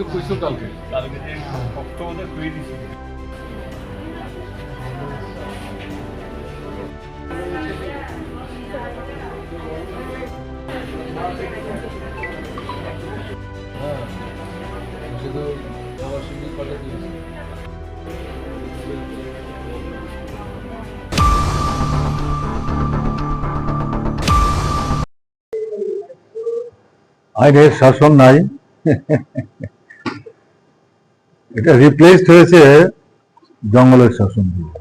তো কইছো কালকে? হ্যাঁ সঙ্গে কথা আইনের শাসন নাই। এটা রিপ্লেসড হয়েছে জঙ্গলের শাসন দিয়ে।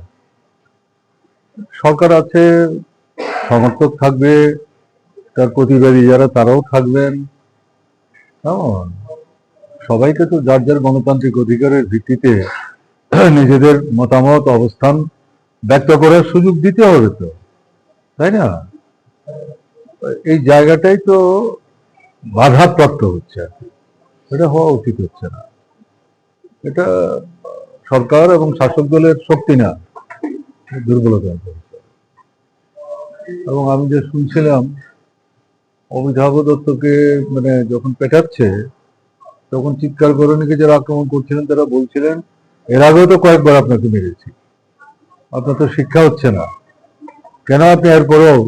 সরকার আছে, সমর্থক থাকবে, তার প্রতিবাদী যারা, তারাও থাকবেন। সবাইকে তো যার যার গণতান্ত্রিক অধিকারের ভিত্তিতে নিজেদের মতামত, অবস্থান ব্যক্ত করার সুযোগ দিতে হবে তো, তাই না? এই জায়গাটাই তো বাধাপ্রাপ্ত হচ্ছে আর কি। এটা হওয়া উচিত হচ্ছে না। এটা সরকার এবং শাসক দলের শক্তি না, দুর্বলতা। এবং আমি যে শুনছিলাম, অমিতাভ দত্তকে মানে যখন পেটাচ্ছে, তখন চিৎকার করে যারা আক্রমণ করছিলেন, তারা বলছিলেন, এর আগেও তো কয়েকবার আপনাকে মেরেছি। আপনার তো শিক্ষা হচ্ছে না। কেন আপনি এরপরেও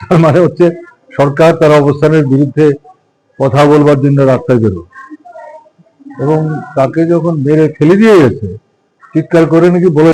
তার মানে হচ্ছে, সরকার তার অবস্থানের বিরুদ্ধে কথা বলবার জন্য রাস্তায় বেরো এবং তাকে যখন মেরে ফেলে দিয়ে গেছে চিৎকার করে নাকি বলে